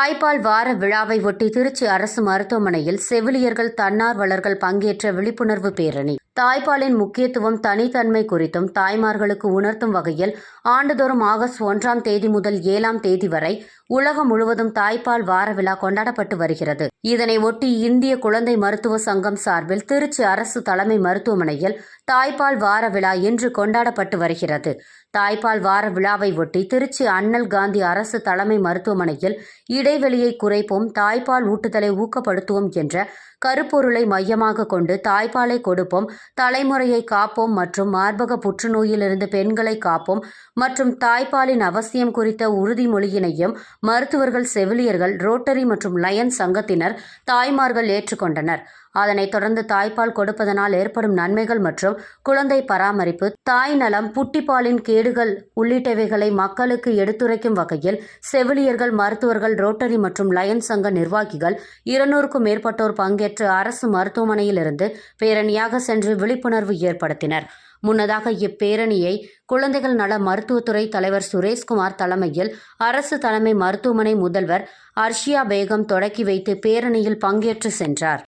தாய்ப்பால் வார விழாவை ஒட்டி திருச்சி அரசு மருத்துவமனையில் செவிலியர்கள் தன்னார்வலர்கள் பங்கேற்ற விழிப்புணர்வு பேரணி. தாய்ப்பாலின் முக்கியத்துவம் தனித்தன்மை குறித்தும் தாய்மார்களுக்கு உணர்த்தும் வகையில் ஆண்டுதோறும் ஆகஸ்ட் ஒன்றாம் தேதி முதல் ஏழாம் தேதி வரை உலகம் முழுவதும் தாய்ப்பால் வார விழா கொண்டாடப்பட்டு வருகிறது. இதனை ஒட்டி இந்திய குழந்தை மருத்துவ சங்கம் சார்பில் திருச்சி அரசு தலைமை மருத்துவமனையில் தாய்ப்பால் வார விழா இன்று கொண்டாடப்பட்டு வருகிறது. தாய்ப்பால் வார விழாவை ஒட்டி திருச்சி அண்ணல் காந்தி அரசு தலைமை மருத்துவமனையில் இடைவெளியை குறைப்போம் தாய்ப்பால் ஊட்டுதலை ஊக்கப்படுத்துவோம் என்ற கருப்பொருளை மையமாக கொண்டு தாய்ப்பாலை கொடுப்போம் தலைமுறையை காப்போம் மற்றும் மார்பக புற்றுநோயிலிருந்து பெண்களை காப்போம் மற்றும் தாய்ப்பாலின் அவசியம் குறித்த உறுதிமொழியினையும் மருத்துவர்கள் செவிலியர்கள் ரோட்டரி மற்றும் லயன் சங்கத்தினர் தாய்மார்கள் ஏற்றுக்கொண்டனர். அதனைத் தொடர்ந்து தாய்ப்பால் கொடுப்பதனால் ஏற்படும் நன்மைகள் மற்றும் குழந்தை பராமரிப்பு தாய் நலம் புட்டிப்பாலின் கேடுகள் உள்ளிட்டவைகளை மக்களுக்கு எடுத்துரைக்கும் வகையில் செவிலியர்கள் மருத்துவர்கள் ரோட்டரி மற்றும் லயன் சங்க நிர்வாகிகள் இருநூறுக்கும் மேற்பட்டோர் பங்கேற்று அரசு மருத்துவமனையிலிருந்து பேரணியாக சென்று விழிப்புணர்வு ஏற்படுத்தினர். முன்னதாக இப்பேரணியை குழந்தைகள் நல மருத்துவத்துறை தலைவர் சுரேஷ்குமார் தலைமையில் அரசு தலைமை மருத்துவமனை முதல்வர் அர்ஷியா பேகம் தொடக்கி வைத்து பேரணியில் பங்கேற்று சென்றார்.